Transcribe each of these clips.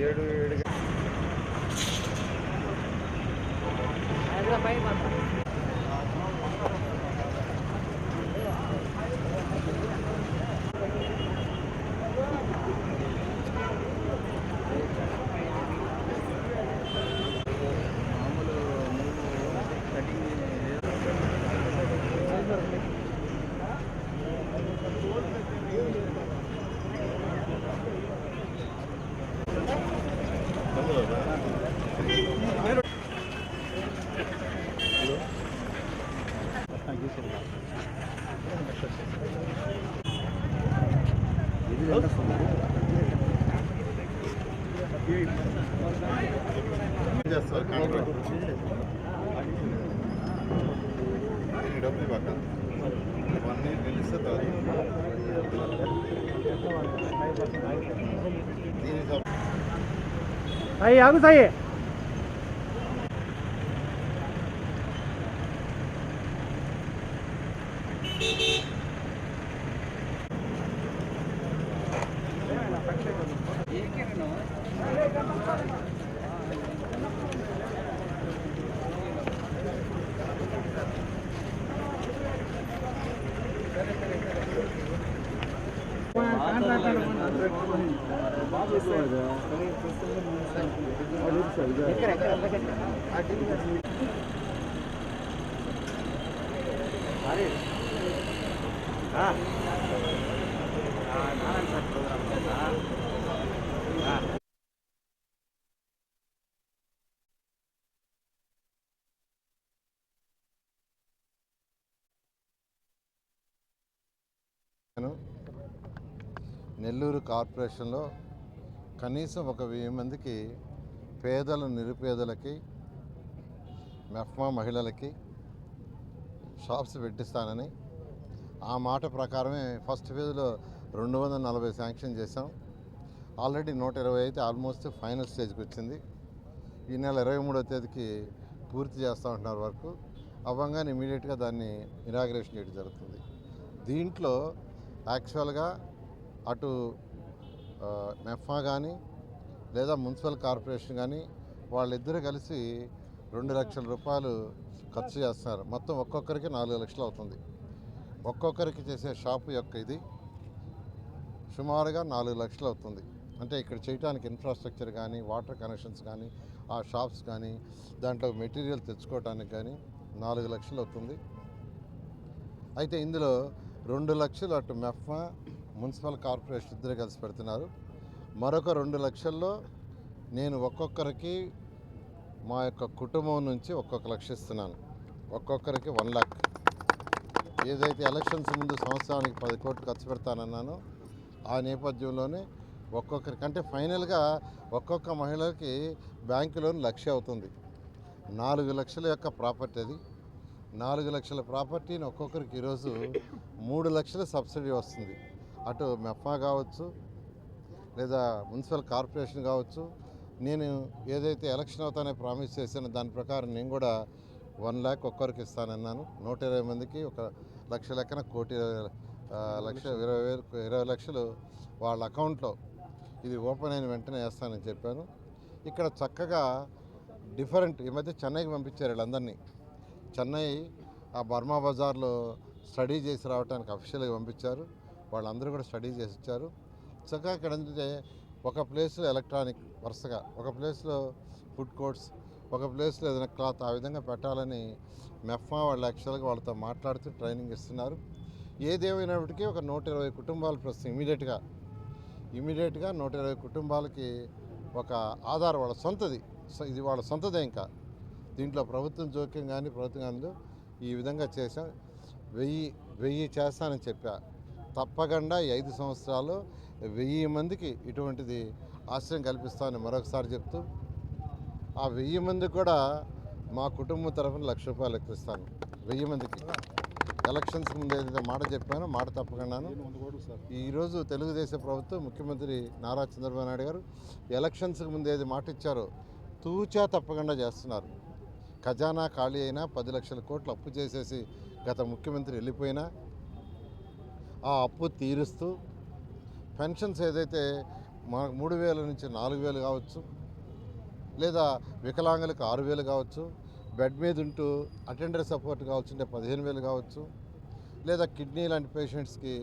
ఏడు ఏడు చేస్తారు కాంట్రాక్ట్ డబ్బులు ఇవ్వక వన్ ఇయర్ నిలిస్తే దీని సబ్ నెల్లూరు కార్పొరేషన్లో కనీసం ఒక వెయ్యి మందికి పేదలు నిరుపేదలకి మెఫ్మా మహిళలకి షాప్స్ పెట్టిస్తానని ఆ మాట ప్రకారమే ఫస్ట్ ఫేజ్లో రెండు వందల నలభై శాంక్షన్ చేశాం. ఆల్రెడీ నూట ఇరవై అయితే ఆల్మోస్ట్ ఫైనల్ స్టేజ్కి వచ్చింది. ఈ నెల ఇరవై మూడో తేదీకి పూర్తి చేస్తూ ఉంటున్నారు వరకు. అవ్వంగానే ఇమీడియట్గా దాన్ని ఇనాగ్రేషన్ చేయడం జరుగుతుంది. దీంట్లో యాక్చువల్గా అటు మెఫా మెఫ్మా కానీ లేదా మున్సిపల్ కార్పొరేషన్ కానీ వాళ్ళిద్దరూ కలిసి రెండు లక్షల రూపాయలు ఖర్చు చేస్తున్నారు. మొత్తం ఒక్కొక్కరికి నాలుగు లక్షలు అవుతుంది. ఒక్కొక్కరికి చేసే షాపు యొక్క ఇది సుమారుగా నాలుగు లక్షలు అవుతుంది. అంటే ఇక్కడ చేయడానికి ఇన్ఫ్రాస్ట్రక్చర్ కానీ వాటర్ కనెక్షన్స్ కానీ ఆ షాప్స్ కానీ దాంట్లో మెటీరియల్ తెచ్చుకోవడానికి కానీ నాలుగు లక్షలు అవుతుంది. అయితే ఇందులో రెండు లక్షలు అటు మెఫ్మా మున్సిపల్ కార్పొరేషన్ ఇద్దరు కలిసి పెడుతున్నారు. మరొక రెండు లక్షల్లో నేను ఒక్కొక్కరికి మా యొక్క కుటుంబం నుంచి ఒక్కొక్క లక్ష ఇస్తున్నాను. ఒక్కొక్కరికి వన్ లాక్ ఏదైతే ఎలక్షన్స్ ముందు సంవత్సరానికి పది కోట్లు ఖర్చు పెడతానన్నానో ఆ నేపథ్యంలోనే ఒక్కొక్కరికి అంటే ఫైనల్గా ఒక్కొక్క మహిళకి బ్యాంకు లోన్ లక్ష అవుతుంది. నాలుగు లక్షల యొక్క ప్రాపర్టీ అది. నాలుగు లక్షల ప్రాపర్టీని ఒక్కొక్కరికి ఈరోజు మూడు లక్షల సబ్సిడీ వస్తుంది. అటు మెఫా కావచ్చు లేదా మున్సిపల్ కార్పొరేషన్ కావచ్చు నేను ఏదైతే ఎలక్షన్ అవుతానే ప్రామిస్ చేశానో దాని ప్రకారం నేను కూడా వన్ ల్యాక్ ఒక్కరికి ఇస్తానన్నాను. నూట ఇరవై మందికి ఒక లక్ష లెక్కన కోటి లక్ష ఇరవై వేలు ఇరవై లక్షలు వాళ్ళ అకౌంట్లో. ఇది ఓపెన్ అయిన వెంటనే వేస్తానని చెప్పాను. ఇక్కడ చక్కగా డిఫరెంట్ ఈ మధ్య చెన్నైకి పంపించారు వీళ్ళందరినీ. చెన్నై ఆ బర్మా బజార్లో స్టడీ చేసి రావడానికి అఫీషియల్గా పంపించారు. వాళ్ళందరూ కూడా స్టడీ చేసి ఇచ్చారు చక్కగా ఇక్కడ ఏంటంటే ఒక ప్లేస్లో ఎలక్ట్రానిక్ వరుసగా ఒక ప్లేస్లో ఫుడ్ కోర్ట్స్ ఒక ప్లేస్లో ఏదైనా క్లాత్ ఆ విధంగా పెట్టాలని మెఫ్మా వాళ్ళు యాక్చువల్గా వాళ్ళతో మాట్లాడుతూ ట్రైనింగ్ ఇస్తున్నారు. ఏదేమైనప్పటికీ ఒక నూట ఇరవై కుటుంబాలు ప్రస్తుతం ఇమీడియట్గా ఇమీడియట్గా నూట ఇరవై కుటుంబాలకి ఒక ఆధార్ వాళ్ళ సొంతది. సో ఇది వాళ్ళ సొంతదే ఇంకా. దీంట్లో ప్రభుత్వం జోక్యం కానీ ప్రభుత్వం కానీ ఈ విధంగా చేశాం. వెయ్యి వెయ్యి చేస్తానని చెప్పా. తప్పకుండా ఐదు సంవత్సరాలు వెయ్యి మందికి ఇటువంటిది ఆశ్రయం కల్పిస్తామని మరొకసారి చెప్తూ ఆ వెయ్యి మంది కూడా మా కుటుంబం తరఫున లక్ష రూపాయలు ఎక్కిస్తాను. వెయ్యి మందికి. ఎలక్షన్స్ ముందు ఏదైతే మాట చెప్పానో మాట తప్పకుండాను. ఈరోజు తెలుగుదేశం ప్రభుత్వం ముఖ్యమంత్రి నారా చంద్రబాబు నాయుడు గారు ఎలక్షన్స్కి ముందు ఏది మాట ఇచ్చారో తూచా తప్పకుండా చేస్తున్నారు. ఖజానా ఖాళీ అయినా పది లక్షల కోట్లు అప్పు చేసేసి గత ముఖ్యమంత్రి వెళ్ళిపోయినా ఆ అప్పు తీరుస్తూ పెన్షన్స్ ఏదైతే మనకు మూడు వేల నుంచి నాలుగు వేలు కావచ్చు లేదా వికలాంగులకు ఆరు వేలు కావచ్చు బెడ్ మీద ఉంటూ అటెండర్ సపోర్ట్ కావచ్చు అంటే పదిహేను వేలు కావచ్చు లేదా కిడ్నీ లాంటి పేషెంట్స్కి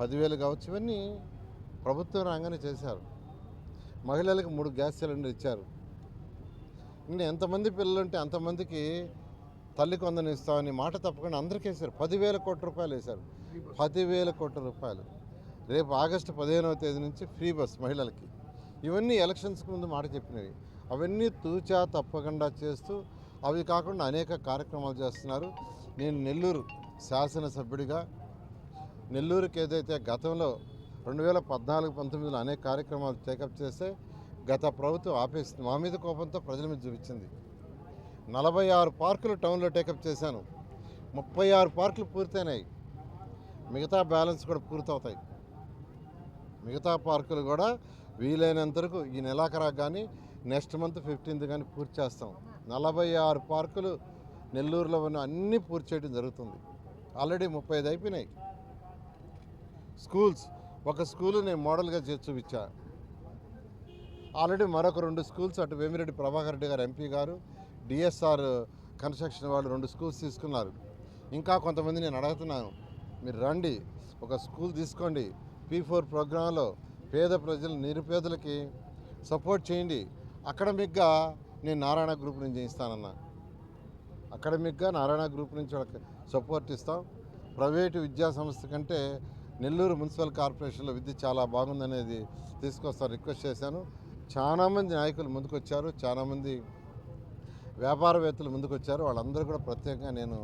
పదివేలు కావచ్చు ఇవన్నీ ప్రభుత్వం రంగానే చేశారు. మహిళలకు మూడు గ్యాస్ సిలిండర్ ఇచ్చారు. ఇంకా ఎంతమంది పిల్లలు ఉంటే అంతమందికి తల్లి కొందని ఇస్తామని మాట తప్పకుండా అందరికీ వేశారు. పదివేల కోట్ల రూపాయలు వేశారు. పదివేల కోట్ల రూపాయలు. రేపు ఆగస్టు పదిహేనవ తేదీ నుంచి ఫ్రీ బస్ మహిళలకి. ఇవన్నీ ఎలక్షన్స్కి ముందు మాట చెప్పినవి. అవన్నీ తూచా తప్పకుండా చేస్తూ అవి కాకుండా అనేక కార్యక్రమాలు చేస్తున్నారు. నేను నెల్లూరు శాసనసభ్యుడిగా నెల్లూరుకి ఏదైతే గతంలో రెండు వేల పద్నాలుగు పంతొమ్మిదిలో అనేక కార్యక్రమాలు టేకప్ చేస్తే గత ప్రభుత్వం ఆపేసింది. మా మీద కోపంతో ప్రజల మీద చూపించింది. నలభై ఆరు పార్కులు టౌన్లో టేకప్ చేశాను. ముప్పై ఆరు పార్కులు పూర్తయినాయి. మిగతా బ్యాలెన్స్ కూడా పూర్తవుతాయి. మిగతా పార్కులు కూడా వీలైనంత వరకు ఈ నెలాఖరా కానీ నెక్స్ట్ మంత్ ఫిఫ్టీన్త్ కానీ పూర్తి చేస్తాం. నలభై ఆరు పార్కులు నెల్లూరులో ఉన్న అన్నీ పూర్తి చేయడం జరుగుతుంది. ఆల్రెడీ ముప్పై ఐదు అయిపోయినాయి. స్కూల్స్ ఒక స్కూలు నేను మోడల్గా చేసి చూపించా. ఆల్రెడీ మరొక రెండు స్కూల్స్ అటు వేమిరెడ్డి ప్రభాకర్ రెడ్డి గారు ఎంపీ గారు డిఎస్ఆర్ కన్స్ట్రక్షన్ వాళ్ళు రెండు స్కూల్స్ తీసుకున్నారు. ఇంకా కొంతమంది నేను అడుగుతున్నాను. మీరు రండి. ఒక స్కూల్ తీసుకోండి. పీ ఫోర్ ప్రోగ్రాంలో పేద ప్రజలు నిరుపేదలకి సపోర్ట్ చేయండి. అకాడమిక్గా నేను నారాయణ గ్రూప్ నుంచి చేయిస్తానన్నా. అకాడమిక్గా నారాయణ గ్రూప్ నుంచి వాళ్ళకి సపోర్ట్ ఇస్తాం. ప్రైవేటు విద్యా సంస్థ కంటే నెల్లూరు మున్సిపల్ కార్పొరేషన్లో విద్య చాలా బాగుందనేది తీసుకొస్తాను రిక్వెస్ట్ చేశాను. చాలామంది నాయకులు ముందుకొచ్చారు. చాలామంది వ్యాపారవేత్తలు ముందుకొచ్చారు. వాళ్ళందరూ కూడా ప్రత్యేకంగా నేను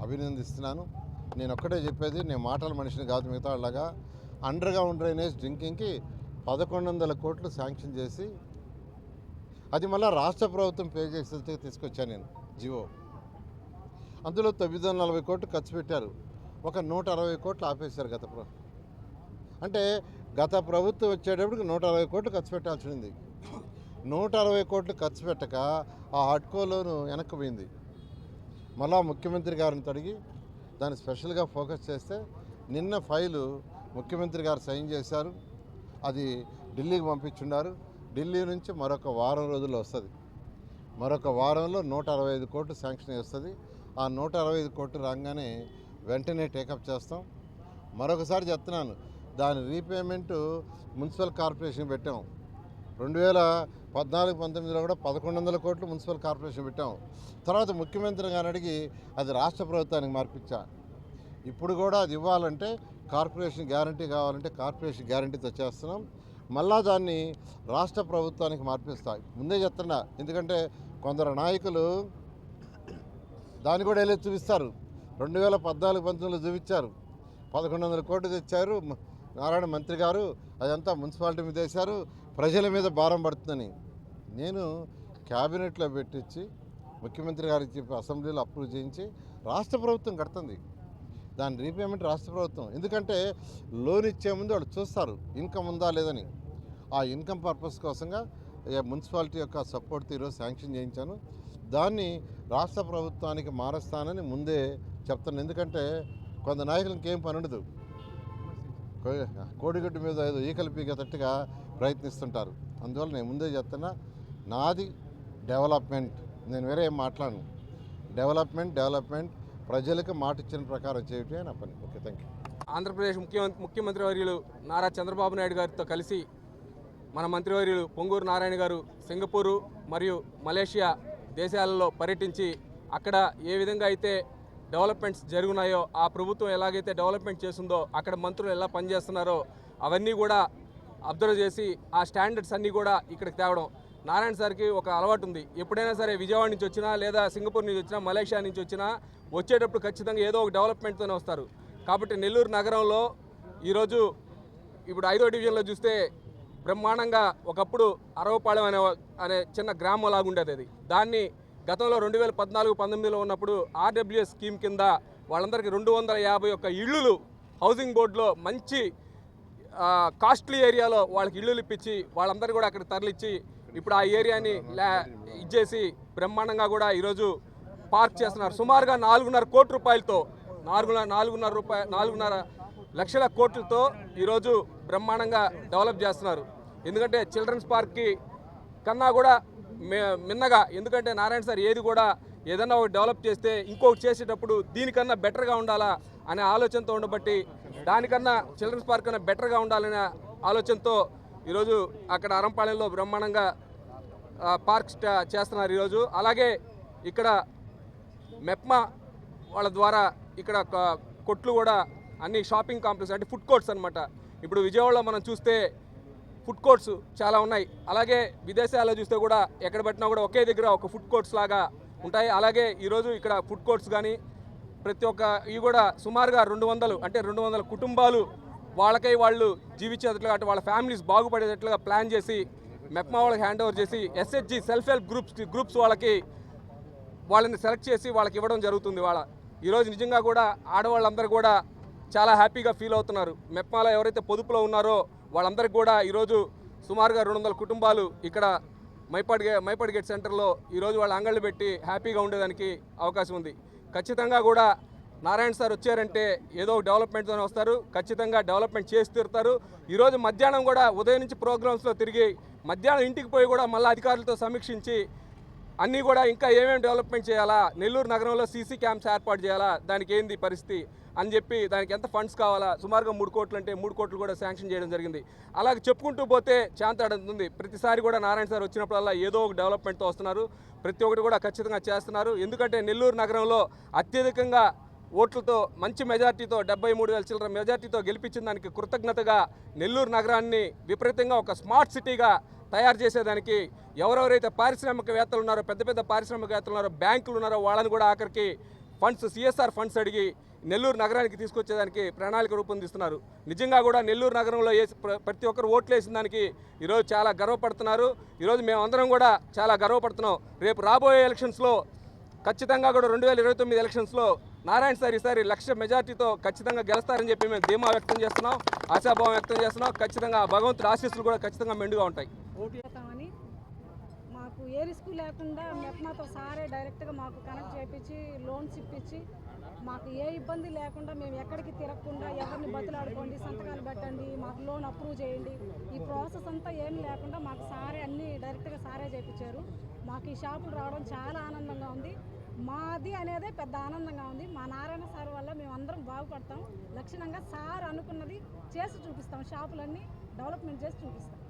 అభినందిస్తున్నాను. నేను ఒక్కటే చెప్పేది నేను మాటల మనిషిని కాదు మిగతా అలాగా అండర్ గ్రౌండ్ డ్రైనేజ్ డ్రింకింగ్కి పదకొండు వందల కోట్లు శాంక్షన్ చేసి అది మళ్ళీ రాష్ట్ర ప్రభుత్వం పే చేసేందుకు తీసుకొచ్చాను నేను జివో. అందులో తొమ్మిది వందల నలభై కోట్లు ఖర్చు పెట్టారు. ఒక నూట అరవై కోట్లు ఆపేశారు గత ప్ర అంటే గత ప్రభుత్వం వచ్చేటప్పటికి నూట అరవై కోట్లు ఖర్చు పెట్టాల్సి ఉంది నూట అరవై కోట్లు ఖర్చు పెట్టక ఆ హడ్కో లోను వెనక్కి పోయింది. మళ్ళా ముఖ్యమంత్రి గారిని తడిగి దాన్ని స్పెషల్గా ఫోకస్ చేస్తే నిన్న ఫైలు ముఖ్యమంత్రి గారు సైన్ చేశారు. అది ఢిల్లీకి పంపించున్నారు ఢిల్లీ నుంచి మరొక వారం రోజుల్లో వస్తుంది. మరొక వారంలో నూట అరవై ఐదు కోట్లు శాంక్షన్ వస్తుంది. ఆ నూట అరవై ఐదు కోట్లు రాగానే వెంటనే టేకప్ చేస్తాం. మరొకసారి చెప్తున్నాను దాని రీపేమెంట్ మున్సిపల్ కార్పొరేషన్ పెట్టాం. రెండు వేల పద్నాలుగు పంతొమ్మిదిలో కూడా పదకొండు వందల కోట్లు మున్సిపల్ కార్పొరేషన్ పెట్టాం. తర్వాత ముఖ్యమంత్రి గారిని అడిగి అది రాష్ట్ర ప్రభుత్వానికి మార్పించా. ఇప్పుడు కూడా అది ఇవ్వాలంటే కార్పొరేషన్ గ్యారంటీ కావాలంటే కార్పొరేషన్ గ్యారంటీతో చేస్తున్నాం మళ్ళా దాన్ని రాష్ట్ర ప్రభుత్వానికి మార్పిస్తా. ముందే చెప్తున్నా ఎందుకంటే కొందరు నాయకులు దాన్ని కూడా వెళ్ళి చూపిస్తారు. రెండు వేల పద్నాలుగు పంతొమ్మిదిలో చూపించారు. పదకొండు వందల కోట్లు తెచ్చారు నారాయణ మంత్రి గారు అదంతా మున్సిపాలిటీ మీద వేశారు. ప్రజల మీద భారం పడుతుందని నేను క్యాబినెట్లో పెట్టించి ముఖ్యమంత్రి గారికి చెప్పి అసెంబ్లీలో అప్రూవ్ చేయించి రాష్ట్ర ప్రభుత్వం కడుతుంది. దాని రీపేమెంట్ రాష్ట్ర ప్రభుత్వం. ఎందుకంటే లోన్ ఇచ్చే ముందు వాళ్ళు చూస్తారు ఇన్కమ్ ఉందా లేదని. ఆ ఇన్కమ్ పర్పస్ కోసంగా మున్సిపాలిటీ యొక్క సపోర్ట్ ఈరోజు శాంక్షన్ చేయించాను. దాన్ని రాష్ట్ర ప్రభుత్వానికి మారుస్తానని ముందే చెప్తాను ఎందుకంటే కొంత నాయకులు ఇంకేం పని ఉండదు. కోడిగుడ్డు మీద ఏదో ఈకలు పీకేటట్టుగా ప్రయత్నిస్తుంటారు. అందువల్ల నేను ముందే చెప్తున్నా నాది డెవలప్మెంట్. నేను వేరే ఏం మాట్లాడను. డెవలప్మెంట్ డెవలప్మెంట్ ప్రజలకు మాట ఇచ్చిన ప్రకారం చేయటమే నా పని. ఓకే థ్యాంక్ యూ ఆంధ్రప్రదేశ్ ముఖ్యమంత్రి ముఖ్యమంత్రి వర్యులు నారా చంద్రబాబు నాయుడు గారితో కలిసి మన మంత్రివర్యులు పొంగూరు నారాయణ గారు సింగపూరు మరియు మలేషియా దేశాలలో పర్యటించి అక్కడ ఏ విధంగా అయితే డెవలప్మెంట్స్ జరుగున్నాయో ఆ ప్రభుత్వం ఎలాగైతే డెవలప్మెంట్ చేస్తుందో అక్కడ మంత్రులు ఎలా పనిచేస్తున్నారో అవన్నీ కూడా అబ్జర్వ్ చేసి ఆ స్టాండర్డ్స్ అన్నీ కూడా ఇక్కడికి తేవడం నారాయణ సార్కి ఒక అలవాటు ఉంది. ఎప్పుడైనా సరే విజయవాడ నుంచి వచ్చినా లేదా సింగపూర్ నుంచి వచ్చినా మలేషియా నుంచి వచ్చినా వచ్చేటప్పుడు ఖచ్చితంగా ఏదో ఒక డెవలప్మెంట్తోనే వస్తారు. కాబట్టి నెల్లూరు నగరంలో ఈరోజు ఇప్పుడు ఐదో డివిజన్లో చూస్తే బ్రహ్మాండంగా ఒకప్పుడు అరవపాళెం అనే అనే చిన్న గ్రామం లాగా ఉండేది అది. దాన్ని గతంలో రెండు వేల పద్నాలుగు పంతొమ్మిదిలో ఉన్నప్పుడు ఆర్డబ్ల్యూఎస్ స్కీమ్ కింద వాళ్ళందరికీ రెండు వందల యాభై ఒక్క ఇళ్ళు హౌసింగ్ బోర్డులో మంచి కాస్ట్లీ ఏరియాలో వాళ్ళకి ఇళ్ళు ఇప్పించి వాళ్ళందరూ కూడా అక్కడ తరలిచ్చి ఇప్పుడు ఆ ఏరియాని ఇచ్చేసి బ్రహ్మాండంగా కూడా ఈరోజు పార్క్ చేస్తున్నారు. సుమారుగా నాలుగున్నర కోట్ల రూపాయలతో నాలుగున్నర నాలుగున్నర రూపాయ నాలుగున్నర లక్షల కోట్లతో ఈరోజు బ్రహ్మాండంగా డెవలప్ చేస్తున్నారు. ఎందుకంటే చిల్డ్రన్స్ పార్క్కి కన్నా కూడా మిన్నగా ఎందుకంటే నారాయణ సార్ ఏది కూడా ఏదన్నా ఒకటి డెవలప్ చేస్తే ఇంకొకటి చేసేటప్పుడు దీనికన్నా బెటర్గా ఉండాలా అనే ఆలోచనతో ఉండబట్టి దానికన్నా చిల్డ్రన్స్ పార్క్ కన్నా బెటర్గా ఉండాలనే ఆలోచనతో ఈరోజు అక్కడ అరంపాలెంలో బ్రహ్మాండంగా పార్క్ స్టా- చేస్తున్నారు ఈరోజు. అలాగే ఇక్కడ మెప్మా వాళ్ళ ద్వారా ఇక్కడ కొట్లు కూడా అన్ని షాపింగ్ కాంప్లెక్స్ అంటే ఫుడ్ కోర్ట్స్ అనమాట ఇప్పుడు విజయవాడలో మనం చూస్తే ఫుడ్ కోర్ట్స్ చాలా ఉన్నాయి. అలాగే విదేశాల్లో చూస్తే కూడా ఎక్కడ పెట్టినా కూడా ఒకే దగ్గర ఒక ఫుడ్ కోర్ట్స్ లాగా ఉంటాయి. అలాగే ఈరోజు ఇక్కడ ఫుడ్ కోర్ట్స్ కానీ ప్రతి ఒక్క ఇవి కూడా సుమారుగా రెండు వందలు అంటే రెండు వందల కుటుంబాలు వాళ్ళకై వాళ్ళు జీవించేటట్లుగా అంటే వాళ్ళ ఫ్యామిలీస్ బాగుపడేటట్లుగా ప్లాన్ చేసి మెప్మా వాళ్ళకి హ్యాండ్ ఓవర్ చేసి SHG self help groups groups వాళ్ళకి వాళ్ళని సెలెక్ట్ చేసి వాళ్ళకి ఇవ్వడం జరుగుతుంది వాళ్ళ. ఈరోజు నిజంగా కూడా ఆడవాళ్ళందరూ కూడా చాలా హ్యాపీగా ఫీల్ అవుతున్నారు. మెప్మాలో ఎవరైతే పొదుపులో ఉన్నారో వాళ్ళందరికీ కూడా ఈరోజు సుమారుగా రెండు వందల కుటుంబాలు ఇక్కడ మైపాడ్ గే మైపాడ్ గేట్ సెంటర్లో ఈరోజు వాళ్ళ అంగళ్ళు పెట్టి హ్యాపీగా ఉండేదానికి అవకాశం ఉంది. ఖచ్చితంగా కూడా నారాయణ సార్ వచ్చారంటే ఏదో డెవలప్మెంట్తోనే వస్తారు. ఖచ్చితంగా డెవలప్మెంట్ చేసి తీరుతారు. ఈరోజు మధ్యాహ్నం కూడా ఉదయం నుంచి ప్రోగ్రామ్స్లో తిరిగి మధ్యాహ్నం ఇంటికి పోయి కూడా మళ్ళీ అధికారులతో సమీక్షించి అన్నీ కూడా ఇంకా ఏమేమి డెవలప్మెంట్ చేయాలా? నెల్లూరు నగరంలో సీసీ క్యాంప్స్ ఏర్పాటు చేయాలా? దానికి ఏంది పరిస్థితి? అని చెప్పి దానికి ఎంత ఫండ్స్ కావాలా? సుమారుగా మూడు కోట్లు అంటే మూడు కోట్లు కూడా శాంక్షన్ చేయడం జరిగింది. అలాగే చెప్పుకుంటూ పోతే చాంతాడుతుంది ప్రతిసారి కూడా నారాయణ సార్ వచ్చినప్పుడల్లా ఏదో ఒక డెవలప్మెంట్తో వస్తున్నారు. ప్రతి ఒక్కటి కూడా ఖచ్చితంగా చేస్తున్నారు. ఎందుకంటే నెల్లూరు నగరంలో అత్యధికంగా ఓట్లతో మంచి మెజార్టీతో డెబ్బై మూడు వేల చిల్లర మెజార్టీతో గెలిపించిన దానికి కృతజ్ఞతగా నెల్లూరు నగరాన్ని విపరీతంగా ఒక స్మార్ట్ సిటీగా తయారు చేసేదానికి ఎవరెవరైతే పారిశ్రామికవేత్తలు ఉన్నారో పెద్ద పెద్ద పారిశ్రామికవేత్తలు ఉన్నారో బ్యాంకులు ఉన్నారో వాళ్ళని కూడా ఆఖరికి ఫండ్స్ సిఎస్ఆర్ ఫండ్స్ అడిగి నెల్లూరు నగరానికి తీసుకొచ్చేదానికి ప్రణాళిక రూపొందిస్తున్నారు. నిజంగా కూడా నెల్లూరు నగరంలో వేసి ప్ర- ప్రతి ఒక్కరు ఓట్లు వేసిన దానికి ఈరోజు చాలా గర్వపడుతున్నారు. ఈరోజు మేమందరం కూడా చాలా గర్వపడుతున్నాం. రేపు రాబోయే ఎలక్షన్స్లో ఖచ్చితంగా కూడా రెండు వేల ఇరవై తొమ్మిది ఎలక్షన్స్లో నారాయణ సార్ ఈసారి లక్ష మెజార్టీతో ఖచ్చితంగా గెలుస్తారని చెప్పి మేము ధీమా వ్యక్తం చేస్తున్నాం ఆశాభావం వ్యక్తం చేస్తున్నాం. ఖచ్చితంగా భగవంతుడి ఆశీస్సులు కూడా ఖచ్చితంగా మెండుగా ఉంటాయి. మాకు ఏ రిస్క్ లేకుండా మెప్మాతో సారే డైరెక్ట్గా మాకు కనెక్ట్ చేయించి లోన్స్ ఇప్పించి మాకు ఏ ఇబ్బంది లేకుండా మేము ఎక్కడికి తిరగకుండా ఎవరిని బతులాడుకోండి సంతకాలు పెట్టండి మాకు లోన్ అప్రూవ్ చేయండి. ఈ ప్రాసెస్ అంతా ఏం లేకుండా మాకు సారే అన్నీ డైరెక్ట్గా సారే చేయించారు మాకు ఈ షాపులు రావడం చాలా ఆనందంగా ఉంది. మాది అనేదే పెద్ద ఆనందంగా ఉంది. మా నారాయణ సార్ వల్ల మేము అందరం బాగుపడతాం. లక్షణంగా సార్ అనుకున్నది చేసి చూపిస్తాం. షాపులన్నీ డెవలప్మెంట్ చేసి చూపిస్తాం.